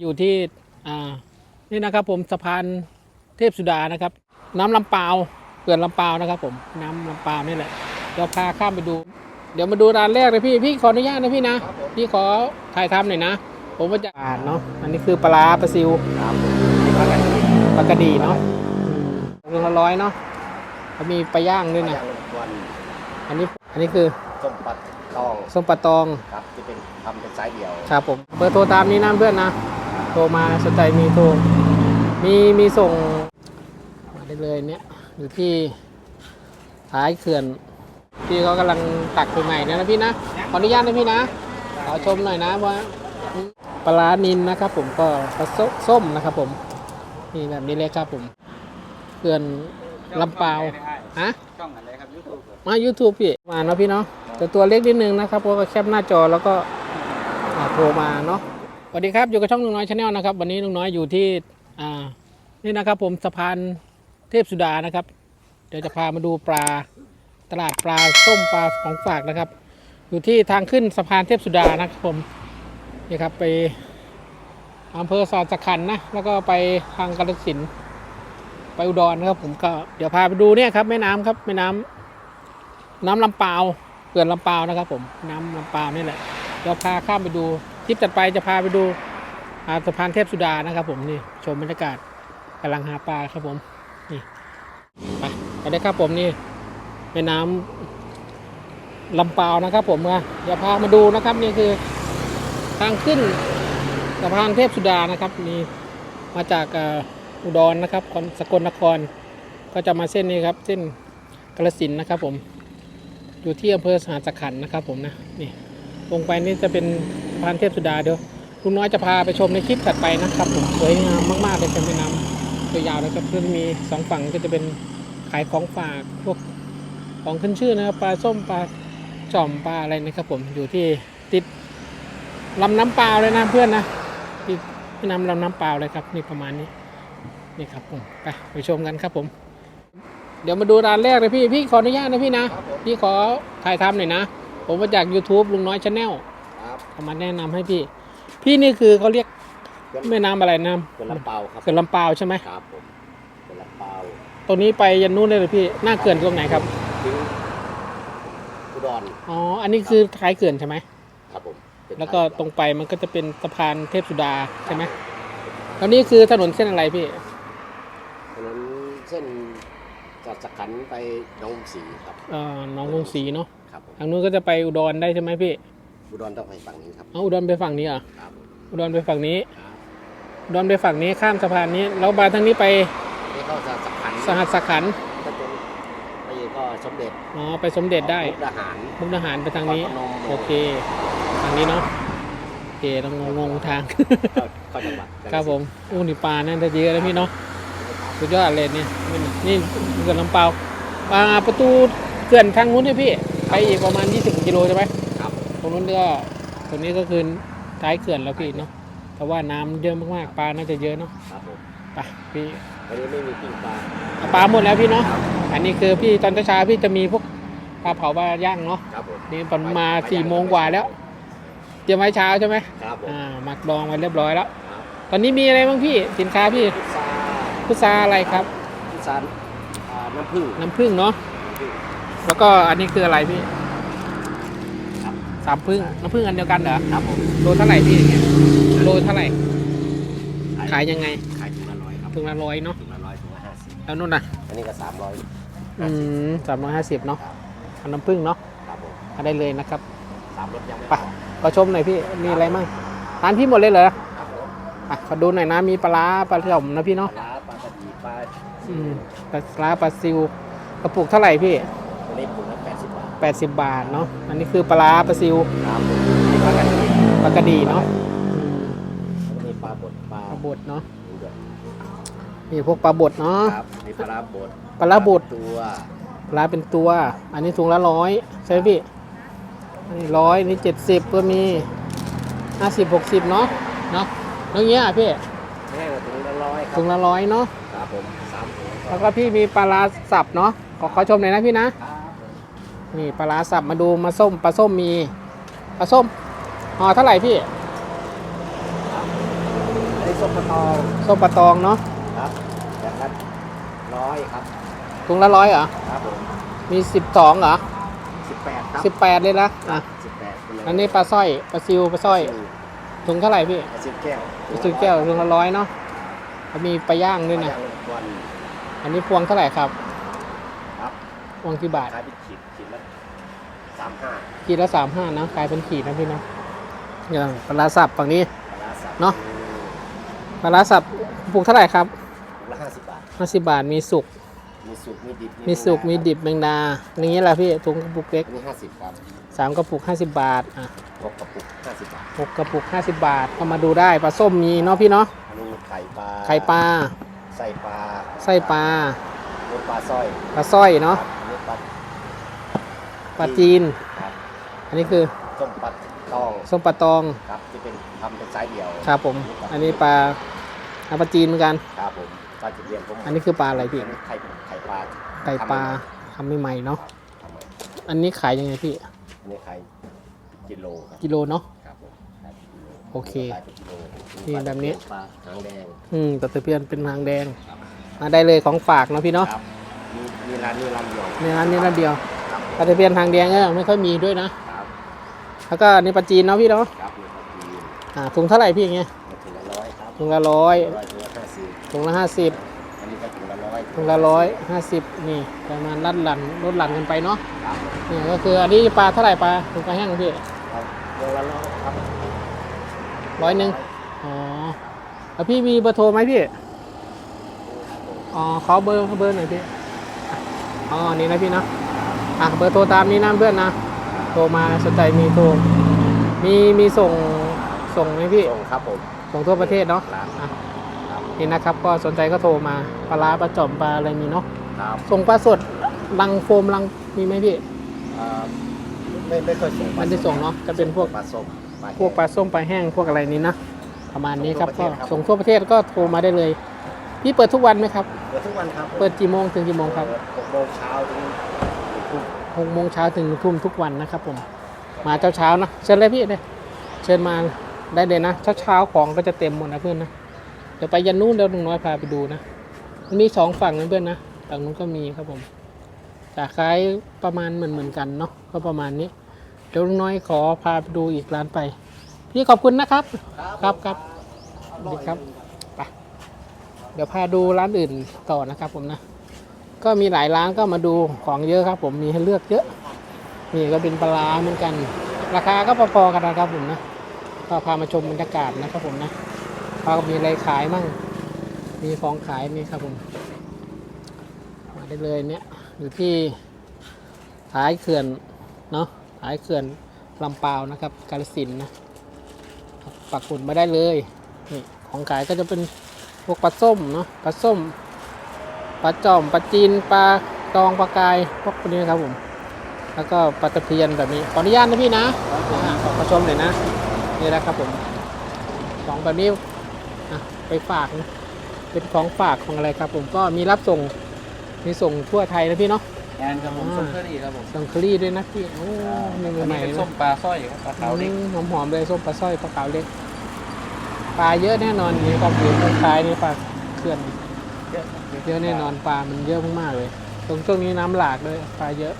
อยู่ที่อ่านี่นะครับผมสะพานเทพสุดานะครับ น้ำลำปาวเขื่อนลำปาวนะครับ ผมน้ำลำปาวนี่แหละเดี๋ยวพาข้ามไปดู เดี๋ยวมาดูร้านแรกเลยพี่พี่ขออนุญาตนะพี่นะพี่ขอถ่ายทำหน่อยนะ ผมว่าจะอ่านเนาะอันนี้คือปลาร้าปลาซิวครับปลากระดีปลากระดีเนาะเรื่องละร้อยเนาะเขามีปลาย่างด้วยนะย่างลมควันอันนี้อันนี้คือส้มปัดทองส้มปลาตองครับที่เป็นทำเป็นสายเดี่ยวครับผมเบอร์โทรตามนี้นะเพื่อนนะ โทรมาสนใจมีโทรมีมีส่งมาได้เลยเนี่ยอยู่ที่ท้ายเขื่อนพี่เขากำลังตักใหม่ๆนะนะพี่นะขออนุญาตนะพี่นะขอชมหน่อยนะว่าปลานินนะครับ ผมก็ปลาส้มนะครับผมนี่แบบนี้เลยครับผมเขื่อนลำปาวฮะช่องอะไรครับยูทูบมา YouTube พี่มาเนาะพี่เนาะแต่ตัวเล็กนิดนึงนะครับเพราะว่าแคปหน้าจอแล้วก็โทรมาเนาะ วัสดีครับอยู่กับช่องลุงน้อยชาแนลนะครับ วันนี้ลุงน้อยอยู่ที่อ่านี่นะครับ ผมสะพานเทพสุดานะครับ เดี๋ยวจะพามาดูปลาตลาดปลาส้มปลาของฝากนะครับ อยู่ที่ทางขึ้นสะพานเทพสุดานะครับผมนี่ครับไปอำเภอสอดสะขันนะแล้วก็ไปทางกาฬสินไปอุดรนะครับ ผมก็เดี๋ยวพาไปดูเนี่ยครับแม่น้ำครับแม่น้ำน้ำลำปาวเขื่อนลำปาวนะครับ ผมน้ำลำปาวนี่แหละเดี๋ยวพาข้ามไปดู ทริปจัดไปจะพาไปดูสะพานเทพสุดานะครับ ผมนี่ชมบรรยากาศกำลังหาปลาครับผมนี่ไปไปเลยครับผมนี่แม่น้ำลำปาวนะครับ ผมมาเดี๋ยวพามาดูนะครับนี่คือทางขึ้นสะพานเทพสุดานะครับมีมาจากอุดรนะครับคนสกลนครก็จะมาเส้นนี้ครับ เส้นกาลสินนะครับ ผม อยู่ที่อำเภอสหสขันนะครับ ผมนะนี่ ลงไปนี่จะเป็นสะพานเทพสุดาเดี๋ยวลุงน้อยจะพาไปชมในคลิปถัดไปนะครับผมสวยงามมากๆเลยเป็นแม่น้ำตัวยาวนะครับเพื่อมีสองฝั่งก็จะเป็นขายของฝากพวกของขึ้นชื่อนะครับปลาส้มปลาจ่อมปลาอะไรนะครับผมอยู่ที่ติดลำน้ำเปล่าเลยนะเพื่อนนะติดแม่น้ำลำน้ำเปล่าเลยครับนี่ประมาณนี้นี่ครับผมไปไปชมกันครับผม เดี๋ยวมาดูร้านแรกเลยพี่พี่ขออนุญาตนะพี่นะพี่ขอถ่ายทำหน่อยนะ ผมมาจาก YouTube ลุงน้อยชาแนลครับเอามาแนะนำให้พี่ พี่นี่คือเขาเรียกแม่น้ำอะไรนะเป็นลำเปาครับเขื่อนลำปาวใช่ไหมครับผมเป็นลำเปาตรงนี้ไปยันนู่นเลยเลยพี่ หน้าเขื่อนตรงไหนครับ ถึงอุดรอ๋อ อันนี้คือท้ายเขื่อนใช่ไหม ครับผมเป็นแล้วก็ตรงไปมันก็จะเป็นสะพานเทพสุดาใช่ไหมแล้วนี่คือถนนเส้นอะไรพี่ ถนนเส้นจอดสักขันไปหน้องสีครับ เอ่อหน้องกรุงศรีเนาะ ครับผมทางนู้นก็จะไปอุดรได้ใช่ไหมพี่อุดรต้องไปฝั่งนี้ครับเอาอุดรไปฝั่งนี้เหรอครับผมอุดรไปฝั่งนี้ครับอุดรไปฝั่งนี้ข้ามสะพานนี้แล้วมาทางนี้ไปนี่เข้าจอดสักขันสหัสสขันธ์ก็จนไปก็สมเด็จอ๋อไปสมเด็จได้มุกดาหารมุกดาหารไปทางนี้นครพนมโอเคทางนี้เนาะโอเคต้องงงๆทางเข้าเข้าจังหวัดครับผมอู้นี่ปลาเนี่ยจะเยอะแล้วพี่เนาะสุดยอดเลยเนี่ยนี่นี่เขื่อนลำเปาปลาประตูเขื่อนทางนู้นเนี่ยพี่ ไปอีกประมาณ 20 กิโลใช่ไหมครับ ตรงนู้นก็ตรงนี้ก็คือท้ายเขื่อนแล้วพี่เนาะแต่ว่าน้ำเยอะมากๆปลาน่าจะเยอะเนาะครับผมไปพี่วันนี้ไม่มีปิ้งปลา เอาปลาหมดแล้วพี่เนาะอันนี้คือพี่ตอนเช้าๆพี่จะมีพวกปลาเผาปลาย่างเนาะครับผมนี่ผมมาสี่โมงกว่าแล้วเตรียมไว้เช้าใช่ไหมครับผมอ่าหมักดองไว้เรียบร้อยแล้ว ครับตอนนี้มีอะไรบ้างพี่สินค้าพี่พุทราพุทราอะไรครับ พุทราอ่าน้ำผึ้งน้ำผึ้งเนาะน้ำผึ้ง แล้วก็อันนี้คืออะไรพี่ครับสามผึ้งน้ำผึ้งอันเดียวกันเหรอครับผมโลเท่าไหร่พี่อย่างเงี้ยโลเท่าไหร่ ขายยังไง ขายถุงละร้อยครับถุงละร้อยเนาะถุงละร้อยถุงละห้าสิบแล้วนู่นน่ะ อันนี้ก็สามร้อยอืมสามร้อยห้าสิบเนาะครับเอาน้ำผึ้งเนาะครับผมเอาได้เลยนะครับสามรถยังไม่ไปพอขอชมหน่อยพี่มีอะไรมั่งร้านพี่หมดเลยเหรอครับผมอะขอดูหน่อยนะมีปลาร้าปลาเทียมนะพี่ปลาเนาะร้าปลากระดีปลาอืมปลาร้าปลาซิวกระปุกเท่าไหร่พี่ อันนี้ถุงละแปดสิบบาท80 บาทเนาะอันนี้คือปลาร้าปลาซิวครับผมนี่ปลากระดีปลากระดีเนาะอืมอันนี้ปลาบดปลาปลาบดเนาะดูด้วยมีพวกปลาบดเนาะครับนี่ปลาร้าบดปลาร้าบดตัวปลาร้าเป็นตัว อันนี้ถุงละร้อยใช่ไหมพี่อันนี้ร้อยนี่เจ็ดสิบก็มีห้าสิบหกสิบเนาะเนาะแล้วเงี้ยอะพี่แห้งถุงละร้อยครัถุบงละร้อยเนาะ ครับผมสามถุงแล้วก็พี่มีปลาร้าสับเนาะขอขอชมหน่อยนะพี่นะ ครับผม นี่ปลาร้าสับมาดูมาส้มปลาส้มมีปลาส้มห่อเท่าไหร่พี่ถส้มปะตองส้มปลาตองเนาะครับแบบละร้อยครับถุงละร้อยเหรอครับผมมีสิบสองเหรอสิบแปดครับสิบแปดเลยนะอะสิบแปดอันนี้ปลาสร้อยปลาซิวปลาสร้อยถุงเท่าไหร่พี่ปลาซิวแก้วปลาซิวแก้วถุงละร้อยเนาะแล้วมีปลาย่างด้วยนะปลาางวันอันนี้พวงเท่าไหร่ครับ ครับพวงกี่บาทขายามห้าขีดละสามห้านะกลายเป็นขีดนะพี่เนาะอย่างปลาร้าสับฝั่งนี้ปลาร้าสับเนาะ ปลาร้าสับปลูกเท่าไหร่ครับถุงละห้าสิบบาทห้าสิบบาทมีสุก มีสุก มีดิบ มีสุก มีดิบแมงดาอย่างนี้แหละพี่ถุงกระปุกเล็กอันนี้ห้าสิบครับสามกระปุกห้าสิบบาท อะหกกระปุกห้าสิบบาทหกกระปุกห้าสิบบาทก็มาดูได้ปลาส้มมีเนาะพี่เนาะอันนี้ไข่ปลา ไข่ปลา ไส้ปลา ไส้ปลาเนื้อปลาสร้อย ปลาสร้อยเนาะเนื้อปลา ปลาจีน ครับอันนี้คือส้มปลาตองส้มปลาตองครับที่เป็นทำเป็นไซส์เดียวครับผม อันนี้ปลาปลาจีนเหมือนกัน ครับผมปลาจุดเรียนผมอันนี้คือปลาอะไรพี่นนี้ไข่ไข่ปลาไก่ปลาทำใหม่ๆเนาะทำไมอันนี้ขายยังไงพี่ อันนี้ไข่กิโลครับกิโลเนาะครับผมขายเป็นกิโลโอเคขายเป็นกิโลนี่แบบนี้ปลาหางแดงอืมตะเพียนเป็นหางแดงมาได้เลยของฝากเนาะพี่เนาะครับมีมีร้านนี้ร้านเดียวในร้านนี้ร้านเดียว ครับตะเพียนหางแดงก็ไม่ค่อยมีด้วยนะ ครับแล้วก็อันนี้ปลาจีนเนาะพี่เนาะครับมีปลาจีนอ่าถุงเท่าไหร่พี่อย่างเงี้ยมาถึงละร้อยครับถุงละร้อยร้อยถึงละห้าสิบถุงละห้าสิบอันนี้ก็ถึงละร้อยถุงละร้อยห้าสิบนี่ประมาณลัดหลั่นลดหลั่นกันไปเนาะครับนี่ก็คืออันนี้ปลาเท่าไหร่ปลาถุงปลาแห้งพี่ครับโลละร้อยครับร้อยหนึ่งอ๋อแล้วพี่มีเบอร์โทรไหมพี่อ๋อขอเบอร์เบอร์หน่อยพี่อ๋อนี่นะพี่นะ อะเบอร์โทรตามนี้นะเพื่อนนะ โทรมาสนใจมีโทร มีมีส่งส่งไหมพี่ ส่งครับผมส่งทั่วประเทศเนาะร้านอะครับนี่นะครับก็สนใจก็โทรมาปลาร้าปลาจ่อมปลาอะไรมีเนาะครับส่งปลาสดลังโฟมลังมีไหมพี่เอ่อไม่ไม่เคยส่งมันได้ส่งเนาะจะเป็นพวก ปลาส้มพวกปลาส้มปลาแห้งพวกอะไรนี้นะ ประมาณนี้ครับส่ก็งทั่วประเทศครับ ส่งทั่วประเทศก็โทรมาได้เลย พี่เปิดทุกวันไหมครับ เปิดทุกวันครับเปิดกี่โมงถึงกี่โมงครับ หกโมงเช้าถึง หกโมงเช้าถึงหนึ่งทุ่มทุกวันนะครับผมมาเช้าเช้านะเชิญเลยพี่เลยเชิญมาได้เลยนะเช้าเช้าของก็จะเต็มหมดนะเพื่อนนะเดี๋ยวไปยันนู้นเดี๋ยวลุงน้อยพาไปดูนะมันมีสองฝั่งนะเพื่อนนะฝั่งนู้นก็มีครับผมจากคล้ายประมาณเหมือนเหมือนกันเนาะก็ประมาณนี้ เดี๋ยวลุงน้อยขอพาไปดูอีกร้านไป พี่ขอบคุณนะครับ ครับครับสวัสดีครับไปเดี๋ยวพาดูร้านอื่นต่อนะครับผมนะ ก็มีหลายร้านก็มาดูของเยอะครับ ผมมีให้เลือกเยอะนี่ก็เป็นปลาเหมือนกัน ราคาก็พอๆกันนะครับผมนะก็พามาชมบรรยากาศนะครับผมนะพาก็มีอะไรขายมั่งมีของขายนี่ครับผมมาได้เลยเนี่ยอยู่ที่ท้ายเขื่อนเนาะท้ายเขื่อนลำปาวนะครับ กาฬสินนะปักหมุดมาได้เลยนี่ของขายก็จะเป็นพวกปลาส้มเนาะปลาส้ม ปลาจอมปลาจีนปลาตองปลากายพวกนี้นะครับผม แล้วก็ปลาตะเพียนแบบนี้ขออนุญาตนะพี่นะอ่าขอขอชมหน่อยนะนี่นะครับผมของแบบนี้อะไปฝากนะเป็นของฝากของอะไรครับ ผมก็มีรับส่งมีส่งทั่วไทยนะพี่เนาะงานครับผมอ่าส้มเคอรี่ครับผมส่งเคอรี่ด้วยนะพี่โอ้นี่อันใหนี้ม่เป็นๆส้นะมปลาสร้อยครับปลาขาวเล็กหอมหอมๆเลยส้มปลาสร้อยปลาขาวเล็กปลาเยอะแน่นอนนี่ความผิวคล้ายๆนี่ปลาเขื่อน เยอะเยอะแน่นอนปลา มันเยอะมากๆเลย ตรงช่วงนี้น้ำหลากเลยปลาเยอะ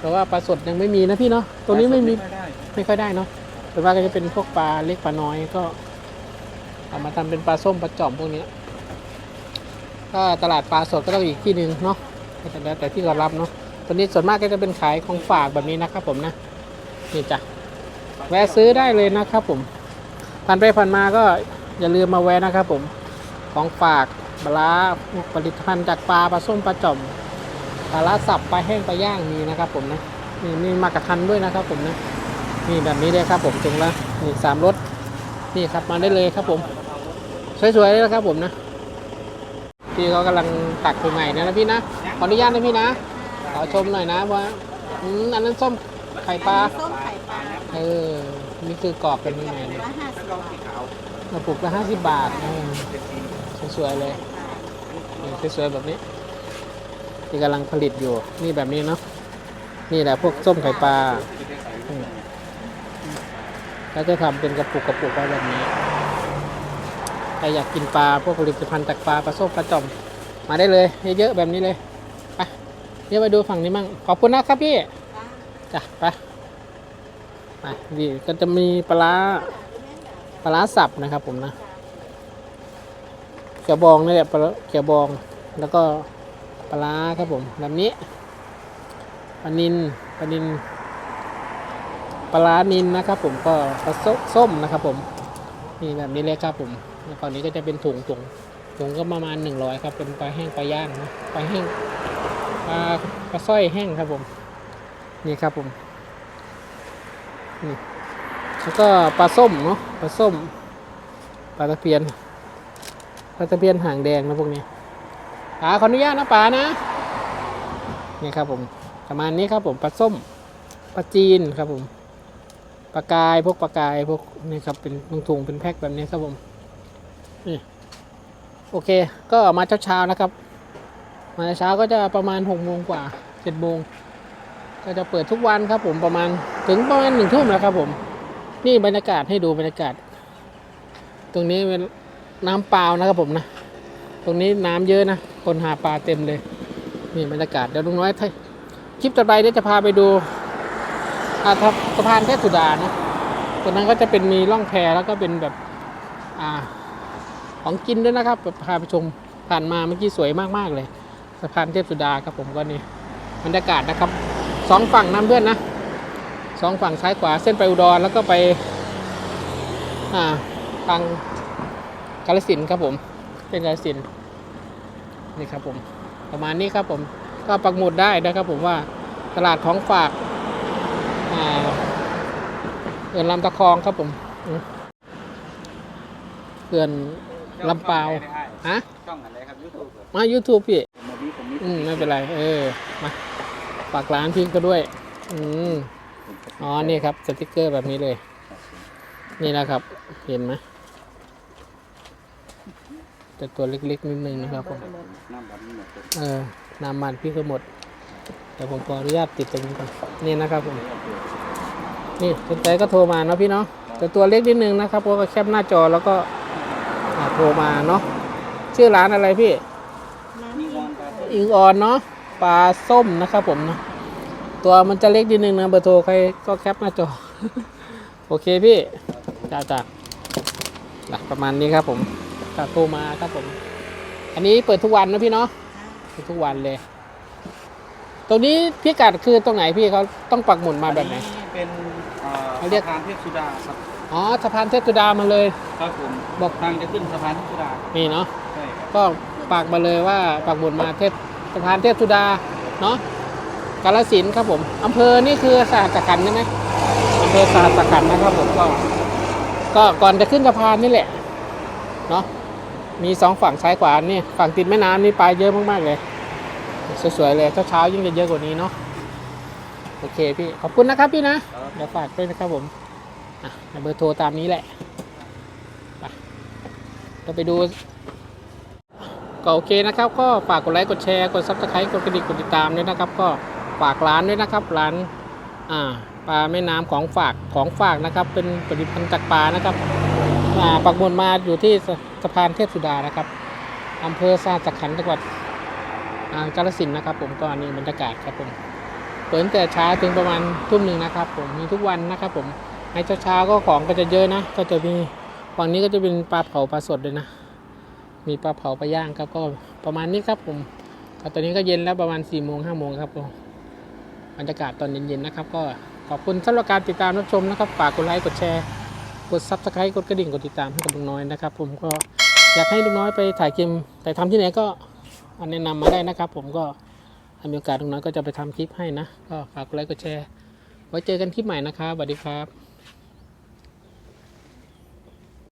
แต่ว่าปลาสดยังไม่มีนะพี่เนาะตรงนี้ไม่มีไม่ได้ไม่ค่อยได้เนาะแต่ว่าก็จะเป็นพวกปลาเล็กปลาน้อยก็เอามาทำเป็นปลาส้มปลาจ่อมพวกนี้ก็ตลาดปลาสดก็ต้องอีกที่หนึ่งเนาะก็แต่แล้วแต่ที่เรารับเนาะ ตัวนี้ส่วนมากก็จะเป็นขายของฝากแบบนี้นะครับผมนะนี่จ้ะ แวะซื้อได้เลยนะครับผม ผ่านไปผ่านมาก็อย่าลืมมาแวะนะครับผม ของฝากปลาร้าพวกผลิตภัณฑ์จากปลาปลาส้มปลาจ่อมปลาล้าสับปลาแห้งปลาย่างมีนะครับ ผมนะนี่นี่มากระทันด้วยนะครับ ผมนะนี่แบบนี้เลยครับ ผมถึงแล้วนี่สามรถนี่ครับมาได้เลยครับ ผม สวยๆเลยนะครับ ผมนะพี่เขากำลังตักใหม่ๆนะนะพี่นะขออนุญาตนะพี่นะขอชมหน่อยนะว่าอืมอันนั้นส้มไข่ปลาส้มไข่ปลาเออนี่คือกรอบเป็นยังไงเนี่ยละห้าสิบบาทกระปุกละห้าสิบบาทเออ สวยๆเลยนี่สวยๆแบบนี้ที่กำลังผลิตอยู่ นี่แบบนี้เนาะนี่แหละพวกส้มไข่ปลาอืมก็จะทำเป็นกระปุกกระปุกไว้แบบนี้ใครอยากกินปลาพวกผลิตภัณฑ์จากปลาปลาส้มปลาจ่อมมาได้เลยเยอะๆแบบนี้เลยไปเดี๋ยวไปดูฝั่งนี้มั่งขอบคุณนะครับพี่จ้ะไปไปนี่ก็จะมีปลาปลาสับนะครับผมนะ ขียวบองนี่แหละปลาร้าเขียวบอง แล้วก็ปลาร้าครับผมแบบนี้ปลานินปลานินปลาร้านินนะครับผมก็ปลาส้มนะครับผมนี่แบบนี้เลยครับผมแล้วนี้ก็จะเป็นถุงถุงถุงก็ประมาณ100ครับ เป็นปลาแห้งปลาย่างนะปลาแห้งปลาปลาสร้อยแห้งครับผมนี่ครับผมนี่แล้วก็ปลาส้มเนาะปลาส้มปลาตะเพียน ปลาตะเพียนหางแดงนะพวกนี้ป๋าขออนุญาตนะป๋านะ นี่ครับผมประมาณนี้ครับผมปลาส้มปลาจีนครับผมปลากายพวกปลากายพวกนี่ครับเป็นถุงๆเป็นแพ็คแบบนี้ครับผมนี่โอเค ก็มาเช้าๆนะครับ มาเช้าก็จะประมาณหกโมงกว่าเจ็ดโมงก็จะเปิดทุกวันครับผมประมาณถึงประมาณหนึ่งทุ่มแล้วครับผม นี่บรรยากาศให้ดูบรรยากาศ ตรงนี้เป็น น้ำเปล่านะครับผมนะ ตรงนี้น้ำเยอะนะ คนหาปลาเต็มเลย นี่บรรยากาศเดี๋ยวลุงน้อยคลิปต่อไปเดี๋ยวจะพาไปดูอาทับสะพานเทพสุดานะตรงนั้นก็จะเป็นมีร่องแพแล้วก็เป็นแบบอ่าของกินด้วยนะครับแบบพาไปชมผ่านมาเมื่อกี้สวยมากๆเลย สะพานเทพสุดาครับผมก็นี่บรรยากาศนะครับสองฝั่งน้ำเพื่อนนะสองฝั่งซ้ายขวาเส้นไปอุดรแล้วก็ไปอ่าทาง กาฬสินธุ์ครับผม เป็นกาฬสินธุ์นี่ครับผม ประมาณนี้ครับผม ก็ปักหมุดได้นะครับผมว่าตลาดของฝากอ่าเขื่อนลำตะคองครับผมอืมเขื่อนลำเปาวฮะช่องอะไรครับยูทูบมา YouTube พี่ผมมีผมมีอืมไม่เป็นไร เออ มาฝากร้านพี่ก็ด้วย อืมอ๋อ นี่ครับ สติกเกอร์แบบนี้เลย นี่นะครับ เห็นไหม แต่ตัวเล็กๆนิดนึงนะครับผมน้ำแบบนี้หมดเลยเออน้ำมันพี่ก็หมดเดี๋ยวผมขออนุญาตติดตรงนี้ก่อนนี่นะครับผมนี่สนใจก็โทรมาเนาะพี่เนาะแต่ตัวเล็กนิดนึงนะครับเพราะว่าแคปหน้าจอแล้วก็อ่าโทรมาเนาะชื่อร้านอะไรพี่นี่วอนครับอิงออนเนาะปลาส้มนะครับผมเนาะตัวมันจะเล็กนิดนึงนะเบอร์โทรใครก็แคปหน้าจอ โอเคพี่จ้าจ้าอะประมาณนี้ครับผม ก็โทรมาครับผม อันนี้เปิดทุกวันนะพี่เนาะเปิดทุกวันเลย ตรงนี้พิกัดคือตรงไหนพี่เขาต้องปักหมุดมาแบบไหนเป็นอ่าเขาเรียก สะพานเทพสุดาครับอ๋อสะพานเทพสุดามาเลย ครับผมบอก ทางจะขึ้นสะพานเทพสุดานี่เนาะใช่ครับก็ปากมาเลยว่าปักหมุดมาเทพสะพานเทพสุดาเนาะกาลสินธุ์ครับผมอำเภอนี่คือสหัสขันธ์ใช่ไหมอำเภอสหัสขันธ์นะครับผมก็ก็ก่อนจะขึ้นสะพานนี่แหละเนาะ มีสองฝั่งซ้ายขวานี่ฝั่งติดแม่น้ำนี่ปลาเยอะมากๆเลย สวยๆเลยเช้าๆยิ่งจะเยอะกว่านี้เนาะโอเคพี่ขอบคุณนะครับพี่นะเดี๋ยวฝากด้วยนะครับผมอะเบอร์โทรตามนี้แหละไปเราไปดูก็โอเคนะครับ ก็ฝากกดไลค์กดแชร์กดซับสไครต์กดกระดิ่งกดติดตามด้วยนะครับ ก็ฝากร้านด้วยนะครับร้านอ่าปลาแม่น้ำของฝากของฝากนะครับ เป็นผลิตภัณฑ์จากปลานะครับ ปักหมุดมาอยู่ที่สะพานเทพสุดานะครับอำเภอสาสักขันจังหวัดอ่ากาฬสินนะครับ ผมก็นนี้บรรยากาศครับผมเปิดแต่เช้าถึงประมาณทุ่มหนึ่งนะครับ ผมมีทุกวันนะครับ ผมในเช้าๆก็ของก็จะเยอะนะ ก็จะมีฝั่งนี้ก็จะเป็นปลาเผาปลาสดเลยนะ มีปลาเผาปลาย่างครับก็ประมาณนี้ครับผมตอนนี้ก็เย็นแล้วประมาณ4ี่โมงห้าโมงครับผมบรรยากาศตอนเย็นๆนะครับ ก็ขอบคุณสำหรับการติดตามรับชมนะครับ ฝากกดไลค์กดแชร์ กดซับสไครต์กดกระดิ่งกดติดตามให้กับลุงน้อยนะครับ ผมก็อยากให้ลุงน้อยไปถ่ายเกมถ่ายทำที่ไหนก็แนะนำมาได้นะครับ ผมก็ถ้ามีโอกาสลุงน้อยก็จะไปทำคลิปให้นะ ก็ฝากกดไลค์กดแชร์ ไว้เจอกันคลิปใหม่นะครับสวัสดีครับ